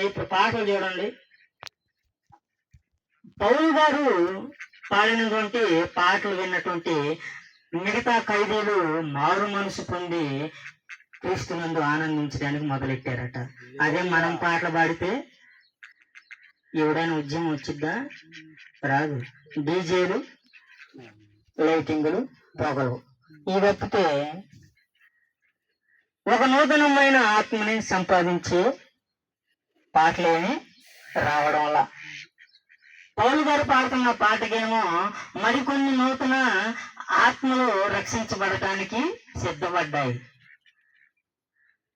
ఇప్పుడు పాటలు చూడండి. పౌరు గారు పాడినటువంటి పాటలు విన్నటువంటి మిగతా ఖైదీలు మారు మనసు పొంది క్రీస్తునందు ఆనందించడానికి మొదలెట్టారట. అదే మనం పాటలు పాడితే ఎవడైనా ఉద్యమం వచ్చిద్దా? రాదు. డీజేలు లైటింగులు పొగలు ఈ తప్పితే ఒక నూతనమైన ఆత్మని సంపాదించే పాటలేమి రావడం వల్ల పౌలు గారు పాడుతున్న పాటకేమో మరికొన్ని నూతన ఆత్మలు రక్షించబడటానికి సిద్ధపడ్డాయి.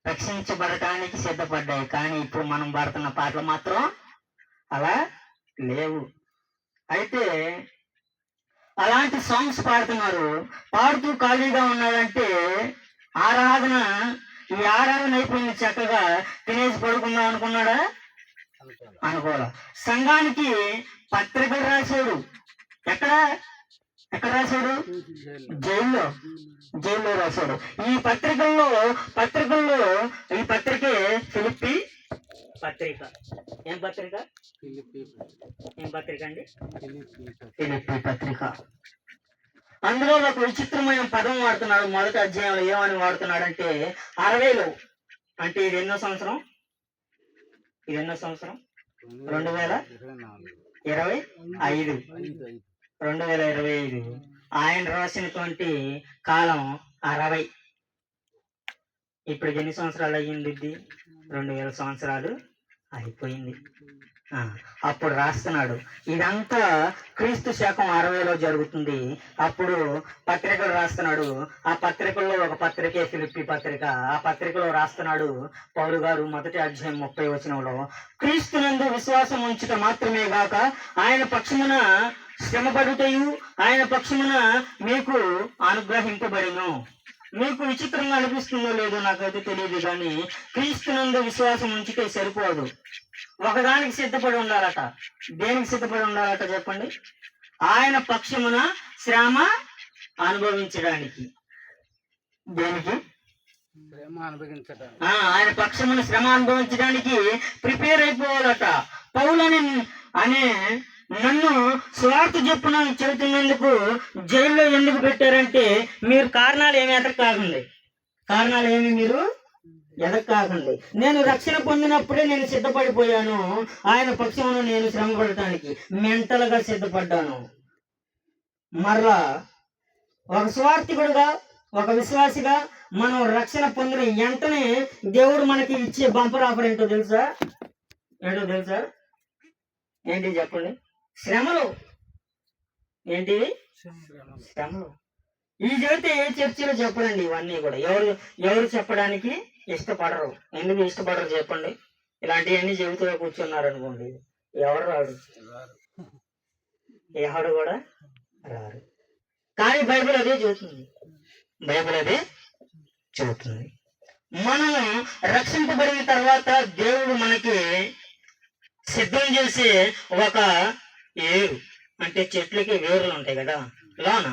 రక్షించబడటానికి సిద్ధపడ్డాయి. కానీ ఇప్పుడు మనం పాడుతున్న పాటలు మాత్రం అలా లేవు. అయితే అలాంటి సాంగ్స్ పాడుతున్నారు. పాడుతూ ఖాళీగా ఉన్నాడంటే ఆరాధన ఈ ఆరాధన అయిపోయింది చక్కగా. తినేసి పడుకుందాం అనుకున్నాడా? అనుకోవాలా సంఘానికి పత్రికలు రాశాడు. ఎక్కడ? ఎక్కడ రాశాడు? జైల్లో. జైల్లో రాశాడు. ఈ పత్రికల్లో పత్రికల్లో ఈ పత్రికే ఫిలిప్పి? పత్రిక. ఏం పత్రిక? ఏం పత్రిక అండి? ఫిలిప్పి పత్రిక. అందులో ఒక విచిత్రమైన పదం వాడుతున్నాడు. మొదటి అధ్యాయంలో ఏమని వాడుతున్నాడంటే అరవైలో అంటే ఇది ఎన్నో సంవత్సరం? ఇది ఎన్నో సంవత్సరం? రెండు వేల ఇరవై ఐదు. రెండు వేల ఇరవై ఐదు. ఆయన రాసినటువంటి కాలం అరవై. ఇప్పుడు ఎన్ని సంవత్సరాలు అయ్యింది? రెండు వేల సంవత్సరాలు అయిపోయింది. అప్పుడు రాస్తున్నాడు. ఇదంతా క్రీస్తు శకం అరవైలో జరుగుతుంది. అప్పుడు పత్రికలు రాస్తున్నాడు. ఆ పత్రికల్లో ఒక పత్రికే ఫిలిప్పి పత్రిక. ఆ పత్రికలో రాస్తున్నాడు పౌరు గారు మొదటి అధ్యాయం ముప్పై వచనంలో. క్రీస్తునందు విశ్వాసం ఉంచుట మాత్రమే గాక ఆయన పక్షమున శ్రమపడుటయు ఆయన పక్షమున మీకు అనుగ్రహింపబడిను. మీకు విచిత్రంగా అనిపిస్తుందో లేదో నాకైతే తెలియదు కానీ క్రీస్తునందు విశ్వాసం ఉంచితే సరిపోదు. ఒకదానికి సిద్ధపడి ఉండాలట. దేనికి సిద్ధపడి ఉండాలట చెప్పండి? ఆయన పక్షమున శ్రమ అనుభవించడానికి. దేనికి? ఆయన పక్షమున శ్రమ అనుభవించడానికి ప్రిపేర్ అయిపోవాలట. పౌలని అనే నన్ను స్వార్థ చెప్పున చెబుతున్నందుకు జైల్లో ఎందుకు పెట్టారంటే మీరు కారణాలు ఏమి ఎదక్కాకండి కారణాలు ఏమి మీరు? ఎదక్కాకండి నేను రక్షణ పొందినప్పుడే నేను సిద్ధపడిపోయాను. ఆయన పక్షమున నేను శ్రమ పడటానికి మెంటల్గా సిద్ధపడ్డాను. మరలా ఒక స్వార్థికుడుగా ఒక విశ్వాసిగా మనం రక్షణ పొందిన వెంటనే దేవుడు మనకి ఇచ్చే బంపర్ ఆఫర్ ఏంటో తెలుసా? ఏంటో తెలుసా? ఏంటి చెప్పండి? శ్రమలు. ఏంటివి శ్రమలు. ఈ చెబితే ఏ చర్చిలో చెప్పడండి ఇవన్నీ కూడా. ఎవరు ఎవరు చెప్పడానికి? ఇష్టపడరు. ఎందుకు ఇష్టపడరు చెప్పండి? ఇలాంటివన్నీ చెబుతూ కూర్చున్నారు అనుకోండి. ఎవరు రాడు ఎవరు కూడా రారు. కానీ బైబిల్ అదే చెబుతుంది. బైబిల్ అదే చెబుతుంది. మనం రక్షింపబడిన తర్వాత దేవుడు మనకి సిద్ధం చేసే ఒక ఏరు అంటే చెట్లకి వేర్లు ఉంటాయి కదా లోన.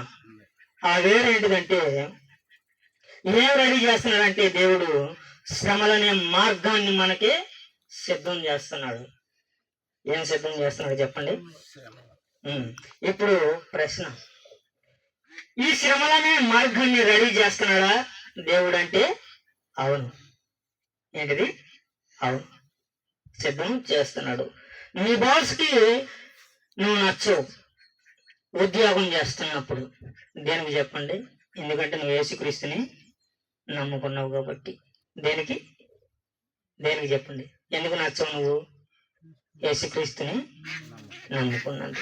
ఆ వేరు ఏంటిదంటే ఏం రెడీ చేస్తున్నాడంటే దేవుడు శ్రమలనే మార్గాన్ని మనకి సిద్ధం చేస్తున్నాడు. ఏం సిద్ధం చేస్తున్నాడు చెప్పండి? ఇప్పుడు ప్రశ్న. ఈ శ్రమలనే మార్గాన్ని రెడీ చేస్తున్నాడా? దేవుడు అంటే అవును. ఏంటిది? అవును. సిద్ధం చేస్తున్నాడు. నీ బాస్కి నువ్వు నచ్చవు. ఉద్యోగం చేస్తున్నప్పుడు. దేనికి చెప్పండి? ఎందుకంటే నువ్వు యేసుక్రీస్తుని నమ్ముకున్నావు కాబట్టి. దేనికి? దేనికి చెప్పండి ఎందుకు నచ్చవు నువ్వు? యేసుక్రీస్తుని నమ్ముకున్నాను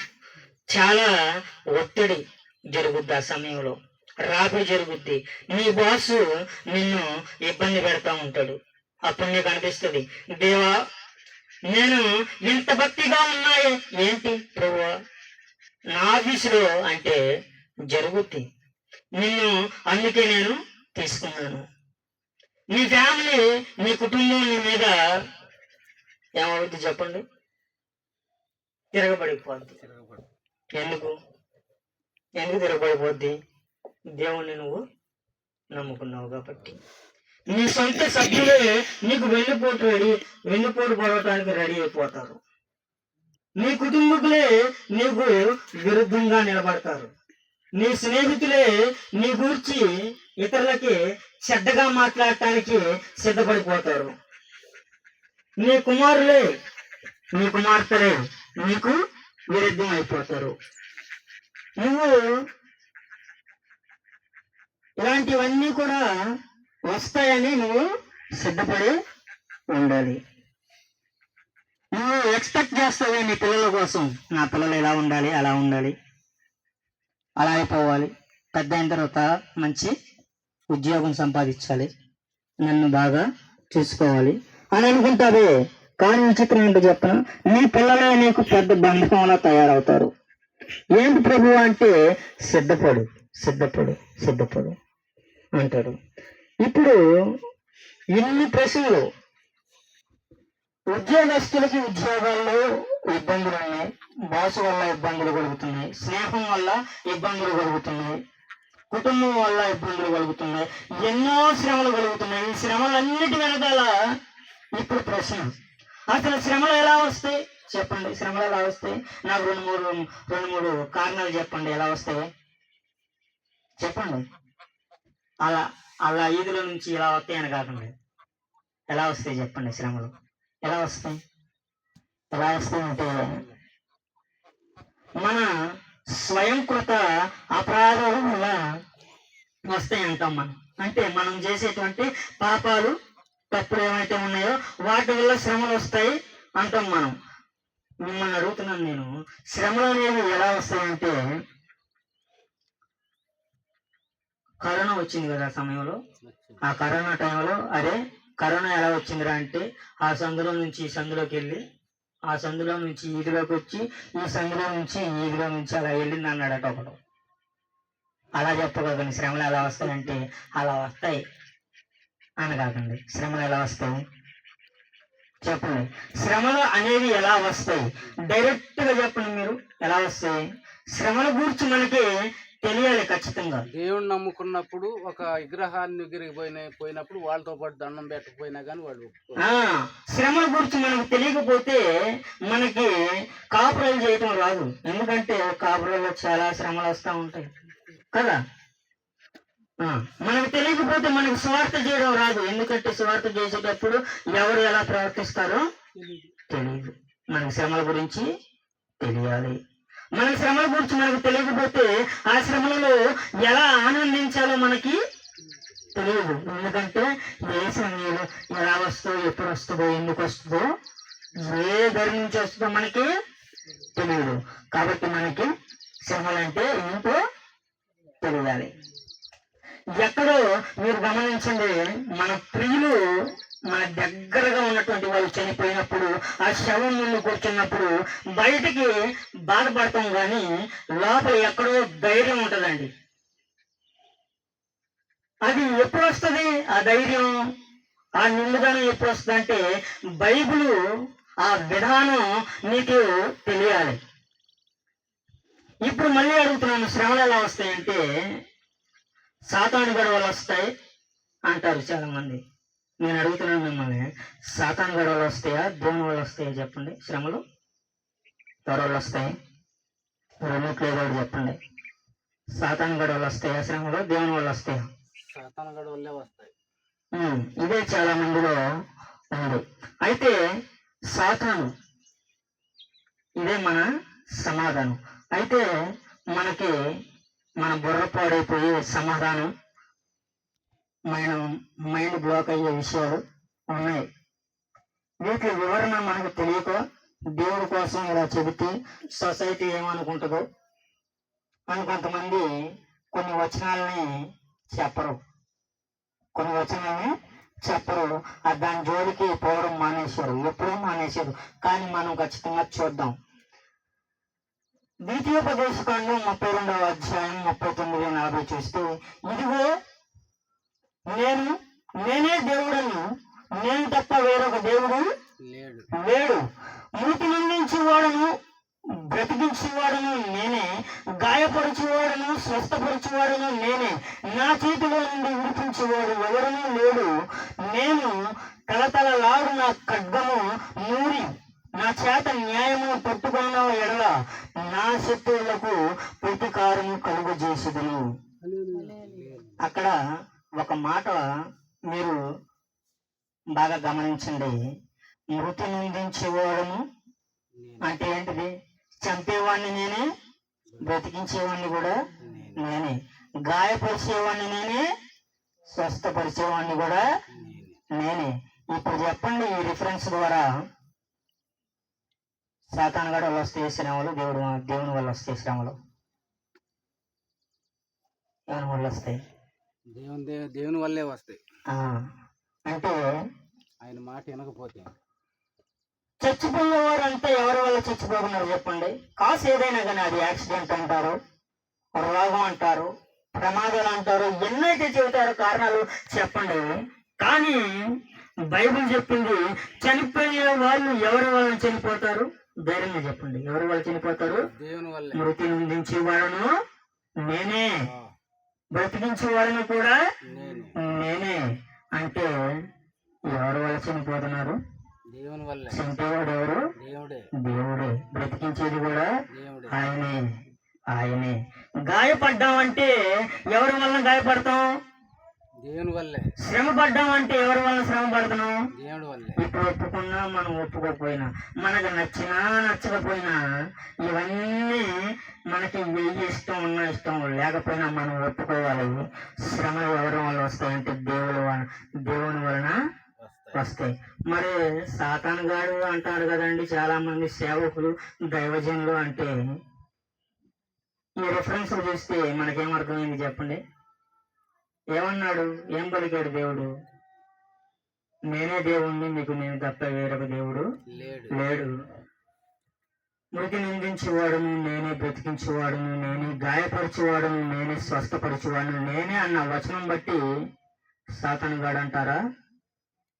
చాలా ఒత్తిడి జరుగుద్ది ఆ సమయంలో. రాపిడి జరుగుద్ది. నీ బాసు నిన్ను ఇబ్బంది పెడతా ఉంటాడు. అప్పుడు నీకు అనిపిస్తుంది దేవా నేను ఇంత భక్తిగా ఉన్నాయే. ఏంటి ప్రభు నా ఆఫీసులో అంటే జరుగుద్ది. నిన్ను అందుకే నేను తీసుకున్నాను. నీ ఫ్యామిలీ నీ కుటుంబం నీ మీద ఏమవుద్ది చెప్పండి? తిరగబడిపోద్ది. ఎందుకు? ఎందుకు తిరగబడిపోద్ది? దేవుణ్ణి నువ్వు నమ్ముకున్నావు కాబట్టి. నీ సొంత సభ్యులే నీకు వెన్నుపోటు రెడీ వెన్నుపోటు పడటానికి రెడీ అయిపోతారు. నీ కుటుంబకులే నీకు విరుద్ధంగా నిలబడతారు. నీ స్నేహితులే నీ గూర్చి ఇతరులకి చెడ్డగా మాట్లాడటానికి సిద్ధపడిపోతారు. నీ కుమారులే నీ కుమార్తెలే నీకు విరుద్ధం అయిపోతారు. నువ్వు ఇలాంటివన్నీ కూడా వస్తాయని నువ్వు సిద్ధపడి ఉండాలి. నువ్వు ఎక్స్పెక్ట్ చేస్తావు నీ పిల్లల కోసం. నా పిల్లలు ఎలా ఉండాలి అలా ఉండాలి. అలా అయిపోవాలి. పెద్ద అయిన తర్వాత మంచి ఉద్యోగం సంపాదించాలి. నన్ను బాగా చూసుకోవాలి. అని అనుకుంటావే. కానీ విచిత్రం ఏంటో చెప్పను నీ పిల్లలే నీకు పెద్ద బంధకంలా తయారవుతారు. ఏంటి ప్రభు అంటే సిద్ధపడు సిద్ధపడు సిద్ధపడు అంటాడు. ఇప్పుడు ఇన్ని ప్రశ్నలు. ఉద్యోగస్తులకి ఉద్యోగాల్లో ఇబ్బందులు ఉన్నాయి బాసు వల్ల ఇబ్బందులు కలుగుతున్నాయి. స్నేహం వల్ల ఇబ్బందులు కలుగుతున్నాయి. కుటుంబం వల్ల ఇబ్బందులు కలుగుతున్నాయి. ఎన్నో శ్రమలు కలుగుతున్నాయి. ఈ శ్రమలన్నిటి వెనకాల ఇప్పుడు ప్రశ్న. అసలు శ్రమలు ఎలా వస్తాయి? చెప్పండి. శ్రమలు ఎలా వస్తాయి? నాకు రెండు మూడు రెండు మూడు కారణాలు చెప్పండి. ఎలా వస్తాయి? చెప్పండి. అలా అలా ఈదుల నుంచి ఇలా వస్తాయని కాకుండా. ఎలా వస్తాయి చెప్పండి శ్రమలు? ఎలా వస్తాయి? ఎలా వస్తాయి అంటే మన స్వయంకృత అపరాధం వల్ల వస్తాయి అంటాం మనం అంటే మనం చేసేటువంటి పాపాలు తప్పులు ఏమైతే ఉన్నాయో వాటి వల్ల శ్రమలు వస్తాయి అంటాం మనం. మిమ్మల్ని అడుగుతున్నాను నేను. శ్రమలు అనేవి ఎలా వస్తాయంటే కరోనా వచ్చింది కదా సమయంలో. ఆ కరోనా టైంలో అరే కరోనా ఎలా వచ్చిందిరా అంటే ఆ సందులో నుంచి సందులోకి వెళ్ళి ఆ సందులో నుంచి ఈదిలోకి వచ్చి ఈ సందులో నుంచి ఈదిలో నుంచి అలా వెళ్ళింది అన్నాడట ఒకడు. అలా చెప్పగలను శ్రమలు ఎలా వస్తాయంటే అలా వస్తాయి అని కాకండి శ్రమలు ఎలా వస్తాయి? చెప్పండి. శ్రమలు అనేవి ఎలా వస్తాయి? డైరెక్ట్గా చెప్పండి మీరు ఎలా వస్తాయి? శ్రమల గురించి మనకి తెలియాలి ఖచ్చితంగా. దేవుణ్ణి నమ్ముకున్నప్పుడు ఒక విగ్రహాన్ని దగ్గరికి పోయిన పోయినప్పుడు వాళ్ళతో పాటు దండం పెట్టకపోయినా కానీ వాళ్ళు శ్రమల గురించి మనకు తెలియకపోతే మనకి కాపురాలు చేయటం రాదు. ఎందుకంటే కాపురాల్లో చాలా శ్రమలు వస్తూ ఉంటాయి. కదా? ఆ, మనకు తెలియకపోతే మనకు స్వార్థ చేయడం రాదు. ఎందుకంటే స్వార్థ చేసేటప్పుడు ఎవరు ఎలా ప్రవర్తిస్తారో తెలియదు మనకు శ్రమల గురించి తెలియాలి. మన శ్రమల గురించి మనకు తెలియకపోతే ఆ శ్రమలలో ఎలా ఆనందించాలో మనకి తెలియదు. ఎందుకంటే ఏ సమయంలో ఎలా వస్తుందో ఎప్పుడు వస్తుందో ఎందుకు వస్తుందో ఏ ధర నుంచి వస్తుందో మనకి తెలియదు. కాబట్టి మనకి శ్రమలంటే ఏంటో తెలియాలి. ఎక్కడో మీరు గమనించండి మన ప్రియులు మన దగ్గరగా ఉన్నటువంటి వాళ్ళు చనిపోయినప్పుడు ఆ శవం ముందు కూర్చున్నప్పుడు బయటికి బాధపడతాం కానీ లోపల ఎక్కడో ధైర్యం ఉంటుందండి. అది ఎప్పుడు వస్తుంది? ఆ ధైర్యం ఆ నిండుదనం ఎప్పుడు వస్తుంది అంటే ఆ విధానం నీకు తెలియాలి. ఇప్పుడు మళ్ళీ అడుగుతున్నాను శ్రమలు ఎలా వస్తాయంటే సాతాను గడవలు వస్తాయి అంటారు చాలా మంది నేను అడుగుతున్నాను మిమ్మల్ని. సాతాను గొడవలు వస్తాయా? దేవుని వాళ్ళు వస్తాయా చెప్పండి. శ్రమలు? గొడవలు వస్తాయి? రెండిట్లో ఒకటి చెప్పండి. సాతాను గొడవలు వస్తాయా? శ్రమలు? దేవుని వాళ్ళు వస్తాయా? సాతాన గడవల్లే వస్తాయి. ఇదే చాలా మందిలో ఉంది. అయితే సాతాను ఇదే మన సమాధానం. అయితే మనకి మన బుర్ర పాడైపోయే సమాధానం మైండ్ మైండ్ బ్లాక్ అయ్యే విషయాలు ఉన్నాయి. వీటి వివరణ మనకు తెలియక దేవుడి కోసం ఇలా చెబితే సొసైటీ ఏమనుకుంటుందో అని కొంతమంది కొన్ని వచనాలని చెప్పరు. కొన్ని వచనాలని చెప్పరు. ఆ దాని జోలికి పోవడం మానేశారు. ఎప్పుడూ మానేశారు. కానీ మనం ఖచ్చితంగా చూద్దాం. ద్వితీయోపదేశకాండం ముప్పై రెండవ అధ్యాయం ముప్పై తొమ్మిది నలభై చూస్తే ఇదిగో నేను నేనే దేవుడను. నేను తప్ప వేరొక దేవుడు లేడు. మృతి నిందించి వాడను బ్రతికించేవాడును నేనే. గాయపరచువాడును స్వస్థపరచువాడును నేనే. నా చేతిలో నుండి విడిపించేవాడు ఎవరునూ లేడు. నేను తలతలలాడు నా ఖడ్గము నూరి. నా చేత న్యాయము పట్టుకున్న ఎడల. నా శత్రువులకు ప్రతీకారము కలుగు చేసేదను అక్కడ ఒక మాట మీరు బాగా గమనించండి. మృతి నిందించేవాడము అంటే ఏంటిది? చంపేవాడిని నేనే బ్రతికించేవాడిని కూడా నేనే. గాయపరిచేవాడిని నేనే స్వస్థపరిచేవాడిని కూడా నేనే. ఇప్పుడు చెప్పండి ఈ రిఫరెన్స్ ద్వారా. సాతాన్ గడ వల్ల వస్తే శ్రమలు దేవుడు దేవుని వల్ల వస్తే శ్రమలు ఎవరి వల్ల వస్తాయి? దేవుని దేవుని వల్లే వస్తాయి. అంటే ఆయన మాట వినకపోతే. చచ్చిపోయేవారు అంతా ఎవరి వల్ల చచ్చిపోతున్నారు చెప్పండి? కాసు ఏదైనా కానీ అది యాక్సిడెంట్ అంటారు రోగం అంటారు ప్రమాదాలు అంటారు ఎన్నైతే చెబుతారో కారణాలు చెప్పండి. కానీ బైబిల్ చెప్పింది చనిపోయే వాళ్ళు ఎవరి వల్ల చనిపోతారు? ధైర్యంగా చెప్పండి. ఎవరి వల్ల చనిపోతారు? దేవుని వల్లే. మృతి నుండించే వాళ్ళను నేనే బ్రతికించే వాళ్ళను కూడా నేనే. అంటే ఎవరి వల్ల చనిపోతున్నారు? దేవుని వల్లే. ఎవరు? దేవుడే. బ్రతికించేది కూడా దేవుడే. ఆయనే. ఆయనే. గాయపడ్డాం అంటే ఎవరి వలన గాయపడతాం? దేవుని వల్లే. శ్రమ పడ్డాం అంటే ఎవరి వలన శ్రమ పడుతున్నాం దేవుడి వల్లే. ఇప్పుడు ఒప్పుకున్నా మనం ఒప్పుకోకపోయినా మనకు నచ్చినా నచ్చకపోయినా ఇవన్నీ మనకి వెయ్యి ఇష్టం ఉన్నా ఇష్టం లేకపోయినా మనం ఒప్పుకోవాలి. శ్రమలు ఎవరి వల్ల వస్తాయంటే దేవుడు వలన దేవుని వలన వస్తాయి. మరి సాతాన్ గాడు అంటారు కదండి చాలా మంది సేవకులు దైవజనులు అంటే ఈ రిఫరెన్స్ చూస్తే మనకేం అర్థమైంది చెప్పండి? ఏమన్నాడు? ఏం పలికాడు దేవుడు? నేనే దేవుణ్ణి మీకు నేను తప్ప వేరొక దేవుడు లేడు. లేడు. మృతి నిందించేవాడును నేనే బ్రతికించేవాడును నేనే గాయపరిచేవాడును నేనే స్వస్థపరిచేవాడును నేనే అన్న వచనం బట్టి సాతాను గాడు అంటారా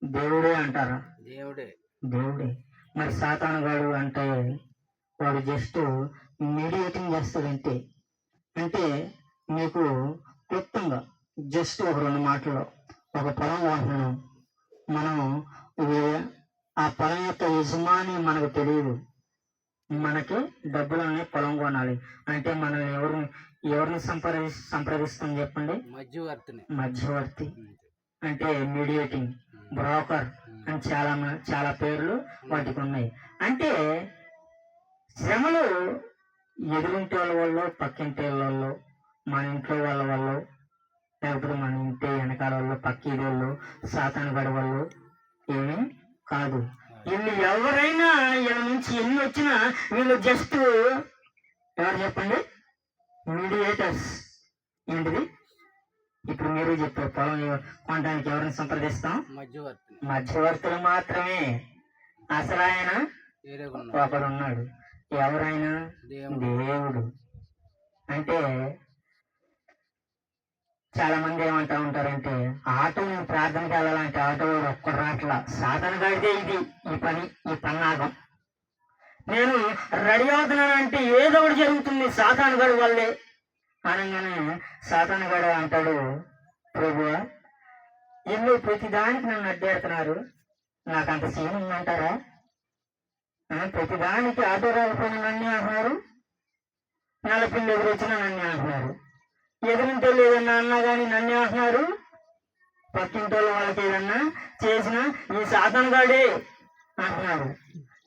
దేవుడే అంటారా? దేవుడే. దేవుడే. మరి సాతాను గాడు అంటే వాడు జస్ట్ మీడియేటింగ్ చేస్తాడంటే అంటే మీకు క్లుప్తంగా జస్ట్ ఒక రెండు మాటల్లో ఒక పొలం కొంటున్నాం మనం ఆ పొలం యొక్క యజమాని మనకు తెలియదు. మనకి డబ్బులన్నీ పొలం కొనాలి. అంటే మనల్ని ఎవరు ఎవరిని సంప్రది సంప్రదిస్తాం చెప్పండి? మధ్యవర్తిని. మధ్యవర్తి. అంటే మీడియేటింగ్ బ్రోకర్ అని చాలా చాలా పేర్లు వాటికి ఉన్నాయి. అంటే శ్రమలు ఎదురింటి వాళ్ళ వల్ల పక్కింటి వాళ్ళ వల్ల మన ఇంట్లో వాళ్ళ వల్ల లేకపోతే మన ఇంటి వెనకాల వాళ్ళు పక్కిడి వాళ్ళు సాతాను గడి వాళ్ళు ఏమీ కాదు. వీళ్ళు ఎవరైనా వీళ్ళ నుంచి ఎన్ని వచ్చినా వీళ్ళు జస్ట్ ఎవరు చెప్పండి? మీడియేటర్స్ ఏంటిది? ఇప్పుడు మీరు చెప్పారు పొలం కొనడానికి ఎవరిని సంప్రదిస్తాం? మధ్యవర్తులు మాత్రమే. అసలు ఆయన వేరేగా ఉన్నాడు ఒకడు ఉన్నాడు ఎవరైనా దేవుడు. అంటే చాలా మంది ఏమంటా ఉంటారంటే ఆటో నేను ప్రార్థనకి వెళ్ళాలంటే ఆటో వాడు ఒక్కడు సాధన గడితే ఇది. ఈ పని ఈ పన్నాగం. నేను రెడీ అవుతున్నానంటే ఏదో ఒకటి జరుగుతుంది సాతాను గడు వల్లే. అనగానే సాతాను గడు అంటాడు ప్రభువా ఇల్లు ప్రతి దానికి నన్ను అడ్డేడుతున్నారు. నాకు అంత సీన్ ఉందంటారా? ప్రతిదానికి ఆటో రాకపోయినా నన్ను అంటున్నారు. నలపిల్లి ఎదురొచ్చినా నన్ను అంటున్నారు. ఎదురింటే లేదన్నా అన్నా కానీ నన్ను అంటున్నారు? పక్కింటోళ్ళ వాళ్ళకి ఏదన్నా చేసినా ఈ సాధనగాడే అంటున్నారు.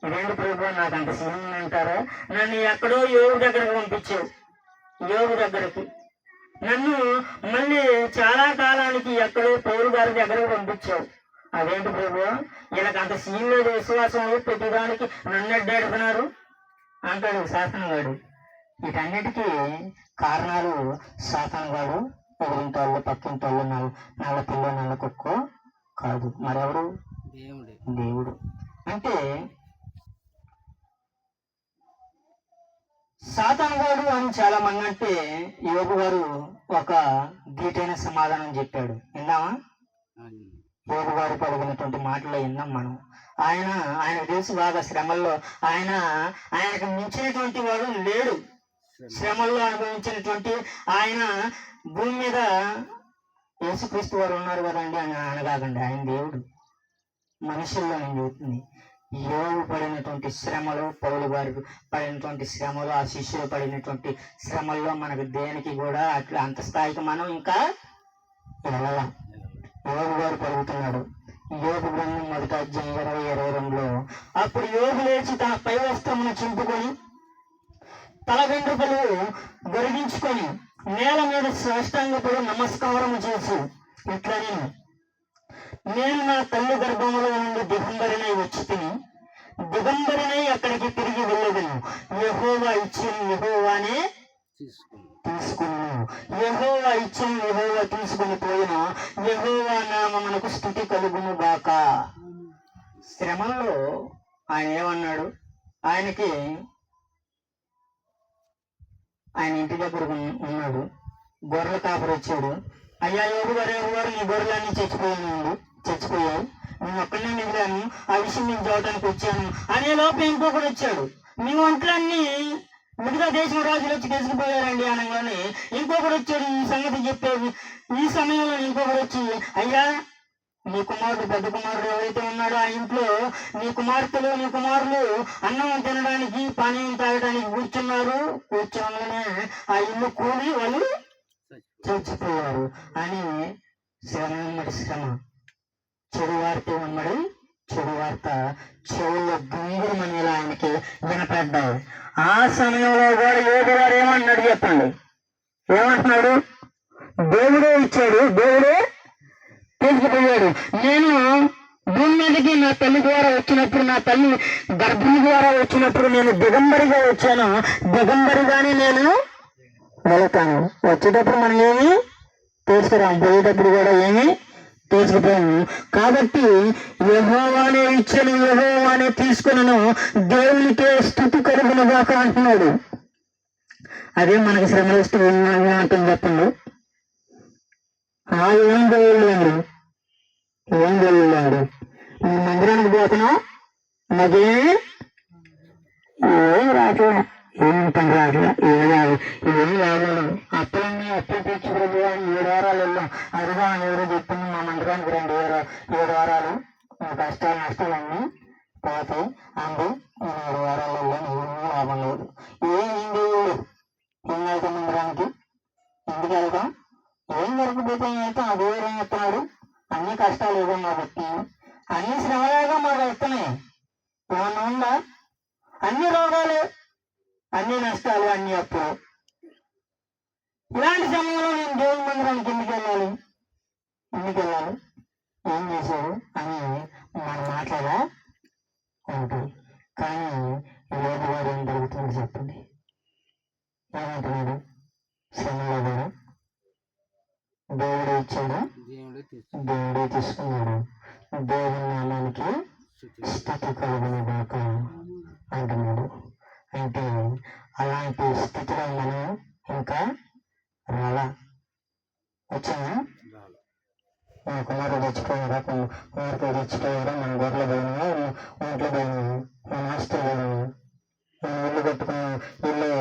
రెండు ప్రభు నాకు అంత సీన్ అంటారా? నన్ను ఎక్కడో యోగు దగ్గరకు పంపించావు. యోగు దగ్గరకు. నన్ను మళ్ళీ చాలా కాలానికి ఎక్కడో పౌరు గారి దగ్గరకు పంపించావు. అదేంటి ప్రభు వీళ్ళకి అంత సీన్ లేదు విశ్వాసం లేదు ప్రతిదానికి నన్ను అడ్డాడుతున్నారు. అంటాడు శాసనగాడు వీటన్నిటికీ కారణాలు శాసనగాడు ఎదురింటోళ్ళు పక్కింటోళ్ళు నల్ల నల్ల పిల్ల నల్ల కుక్క కాదు. మరెవరు? దేవుడే. దేవుడు. అంటే సాతానుగాడు అని చాలా మంది అంటే యోగు గారు ఒక ధీటైన సమాధానం చెప్పాడు. అవును. యోగు గారు పలికినటువంటి మాటలు విన్నాం మనం. ఆయన ఆయన తెలుసు బాగా శ్రమల్లో. ఆయన ఆయనకు మించినటువంటి వాడు లేడు. శ్రమల్లో అనుభవించినటువంటి ఆయన భూమి మీద యేసుక్రీస్తు వారు ఉన్నారు కదండి అని అనగాకండి ఆయన దేవుడు. మనుషుల్లో నేను చెబుతుంది యోగు పడినటువంటి శ్రమలు పౌలు గారు పడినటువంటి శ్రమలు ఆ శిష్యులు పడినటువంటి శ్రమల్లో మనకు దేనికి కూడా అట్లా అంత స్థాయికి మనం ఇంకా వెళ్ళాం యోగు గారు పలుకుతున్నాడు. యోగు గ్రంథం మొదట అధ్యాయం ఇరవై ఇరవై రెండులో అప్పుడు యోగు లేచి తన పై వస్త్రమును చింపుకొని తల వెంట్రుకలు గొరిగించుకొని నేల మీద సాష్టాంగపడి నమస్కారము చేసి ఇట్లా నేను నేను నా తల్లి గర్భంలో నుండి దిగంబరినై వచ్చి తిని దిగంబరినై అక్కడికి తిరిగి వెళ్ళదను. యహోవా ఇచ్చిన యహోవానే తీసుకున్నాను యహోవా ఇచ్చిన యహోవా తీసుకుని పోయిన యహోవా నామమునకు స్థుతి కలుగును గాక. శ్రమంలో ఆయన ఏమన్నాడు? ఆయనకి ఆయన ఇంటి దగ్గర ఉన్నాడు. గొర్రెల కాపరి వచ్చాడు. అయ్యా ఎవరు గారు ఎవరు గారు ఈ గొర్రెలన్నీ చచ్చిపోయినాడు చచ్చిపోయావు నేను ఒక్కనే మిగిలాను. ఆ విషయం నేను చూడటానికి వచ్చాను. అనే లోపల ఇంకొకడు వచ్చాడు. మీ ఒంట్లన్నీ మిగతా దేశం రాజులు వచ్చి తీసుకుపోయారండి అనగానే ఇంకొకడు వచ్చాడు. ఈ సంగతి చెప్పేది. ఈ సమయంలో ఇంకొకడు వచ్చి అయ్యా నీ కుమారుడు పెద్ద కుమారుడు ఎవరైతే ఉన్నాడో ఆ ఇంట్లో నీ కుమార్తెలు నీ కుమారులు అన్నం తినడానికి పానీయం తాగడానికి కూర్చున్నారు. కూర్చోగానే ఆ ఇల్లు కూలి వాళ్ళు చచ్చిపోయారు అని శ్రమ వెంబడి శ్రమ. చెడు వార్త ఉమ్మడి చెడు వార్త చెవుల్లో గుంగురమనేలా ఆయనకి వినపడ్డాయి. ఆ సమయంలో కూడా యోగు వారు ఏమన్నాడు చెప్పండి? ఏమంటున్నాడు? దేవుడే ఇచ్చాడు. దేవుడే తీసుకుపోయాడు. నేను భూమి మీదకి నా తల్లి ద్వారా వచ్చినప్పుడు నా తల్లి గర్భం ద్వారా వచ్చినప్పుడు నేను దిగంబరిగా వచ్చాను. దిగంబరిగానే నేను వెళతాను. వచ్చేటప్పుడు మనం ఏమి తీసుకురాము? పోయేటప్పుడు కూడా ఏమి తీసుకుపోయాము కాబట్టి యహోవానే ఇచ్చిన యహోవానే తీసుకున్నాను దేవునికే స్థుతి కలుగునుగాక అంటున్నాడు. అదే మనకి శ్రమ ఇస్తూ ఏమంటుంది చెప్పండి. ఆ ఏం దేవుళ్ళు ఏం దేవుళ్ళు నేను మందిరానికి పోతున్నా నాకేమి ఏం రాట్లా ఏం పని రాట్లా ఏం రాదు ఏం రాలేదు అప్పులన్నీ అప్పులు ఏడు వారాలు వెళ్ళాం. అదిగా ఎవరో చెప్పింది మా మందిరానికి రెండు ఏడు ఏడు వారాలు. కష్టాలు నష్టాలన్నీ పోతాయి అందు. ఏడు వారాలు వెళ్ళాను ఏమీ లాభం లేదు. ఏం ఏం వెళ్తాం మందిరానికి ఎందుకు వెళ్తాం ఏం జరగకపోతే అయితే అదే ఆ ఏం చెప్తున్నాడు అన్ని కష్టాలు ఇవ్వం కాబట్టి అన్ని శ్రమలేగా మాకు వస్తున్నాయి. ఏమన్నా ఉందా? అన్ని రోగాలు అన్ని నష్టాలు అన్ని అప్పులు ఇలాంటి సమయంలో నేను దేవుని మందిరానికి ఎందుకు వెళ్ళాలి? ఎందుకు వెళ్ళాలి? ఏం చేశాడు అని మన మాట్లాడా ఉంటుంది కానీ లేదు వారు ఏం జరుగుతుందో చెప్పండి. ఏమంటున్నాడు శ్రమలో కూడా దేవుడు ఇచ్చాడు దేవుడే తీసుకు దేవుడే తీసుకున్నాడు. దేవుని నామానికి స్థితి. కలుగును గాక అంటున్నాడు. అంటే అలాంటి స్థితిలో మనం ఇంకా రాలా. వచ్చామా మన కుమారుడు చచ్చిపోయారా కు- కుమార్తె చచ్చిపోయారా మన గొర్రెలు పోయినా ఒంట్లో పోయినా మన ఆస్తులు పోయినా మన ఇల్లు కట్టుకున్న ఇల్లు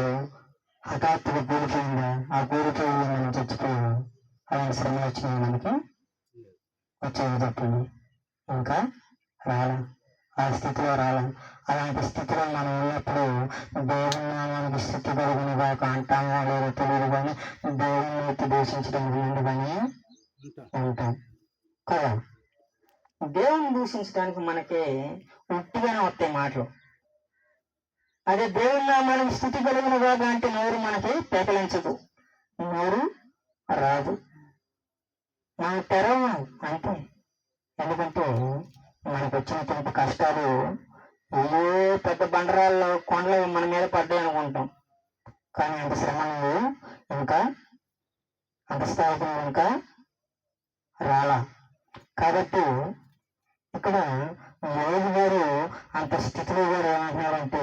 హఠాత్తుగా కూలిపోయిందా ఆ కూలిపోయి మనం చచ్చిపోయాం అలాంటి శ్రమ వచ్చినాయి మనకి వచ్చేది చెప్పండి ఇంకా రాలా. ఆ స్థితిలో రాలం. అలాంటి స్థితిలో మనం ఉన్నప్పుడు దేవుని నామానికి స్థితి కలుగును కాక అంటామో లేదో తెలియదు కానీ దేవుని ఎత్తి దూషించడం కానీ ఉంటాం ఉంటాం. కదా? దేవుని దూషించడానికి మనకి ఉట్టిగానే వస్తాయి మాటలు. అదే దేవుని నామానికి స్థితి కలుగును కాక అంటే నోరు మనకి పెకలించదు. నోరు రాదు. అంటారు అంటే అంతే. ఎందుకంటే మనకు వచ్చినటువంటి కష్టాలు ఏదో పెద్ద బండరాల్లో కొండలు మన మీద పడ్డాయి అనుకుంటాం కానీ అంత శ్రమ నువ్వు ఇంకా అంత స్థాయికి నువ్వు ఇంకా రాలా కాబట్టి ఇక్కడ యోగి గారు అంత స్థితిలో కూడా ఏమంటున్నారంటే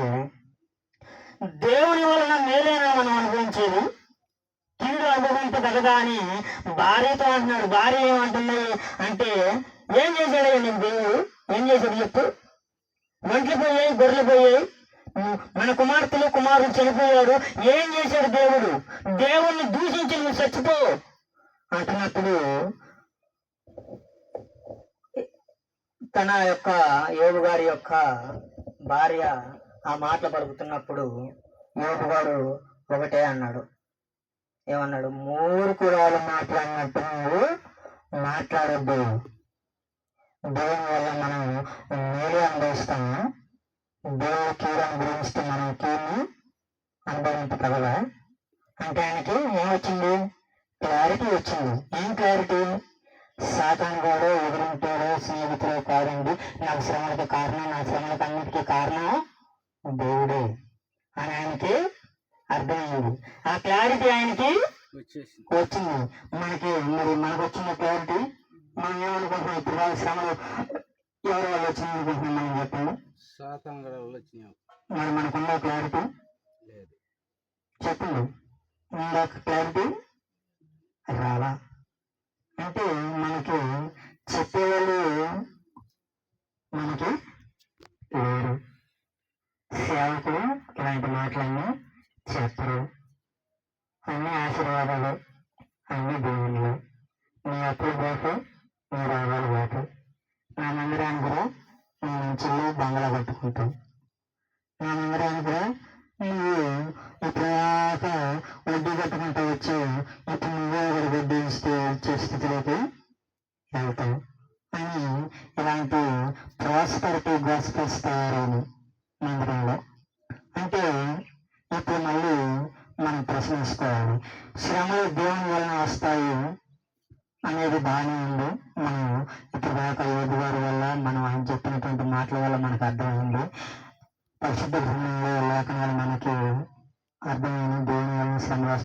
దేవుని వలన మేలైనా మనం అనుభవించేది కీడు అనుభవింపగలదా అని భార్యతో అంటున్నాడు భార్య ఏమంటుంది అంటే ఏం చేశాడయ్యా నీకు దేవుడు ఏం చేశాడు చెప్పు ఒంట్లు పోయాయి గొర్రెలు పోయాయి ఉమ్, మన కుమార్తెలు కుమారుడు చనిపోయాడు. ఏం చేశాడు దేవుడు? దేవుణ్ణి దూషించి నువ్వు చచ్చిపో. అంటున్నప్పుడు తన యొక్క యోగు గారి యొక్క భార్య ఆ మాటలు పలుకుతున్నప్పుడు యోగు గారు ఒకటే అన్నాడు. ఏమన్నాడు? మూర్ఖురాలు మాట్లాడినట్టు నువ్వు మాట్లాడద్దు. దేవుని వల్ల మనం మేలు అనుభవిస్తాము. దేవుని కీడు అనుభవిస్తే మనం కీడుని అనుభవించగలవా అంటే ఆయనకి ఏమొచ్చింది? క్లారిటీ వచ్చింది. ఏం క్లారిటీ? సాతాన్ కూడా ఎదురుంటాడో స్నేహితుడు కాదండి. నాకు శ్రమలకు కారణం నా శ్రమలకు అన్నిటికీ కారణం దేవుడే అని ఆయనకి అర్థమైంది. ఆ క్లారిటీ ఆయనకి వచ్చింది. మనకి మరి మనకు వచ్చిన క్లారిటీ మనం ఏమనుకుంటున్నాం? ఇప్పుడు వాళ్ళ శ్రమలు ఎవరి వల్ల వచ్చింది అనుకుంటున్నాం మనం చెప్పండి. శాతంగా వచ్చినాయి మరి మనకున్న క్లారిటీ లేదు. చెప్పండి. ఇందాక క్లారిటీ రాలా. అంటే మనకి చెప్పేవాళ్ళు మనకి లేరు. సేవకులు ఇలాంటి మాటలన్నీ చెప్పరు. అన్ని ఆశీర్వాదాలు అన్ని దేవుళ్ళు. నీ అప్పులు బాటు 好的。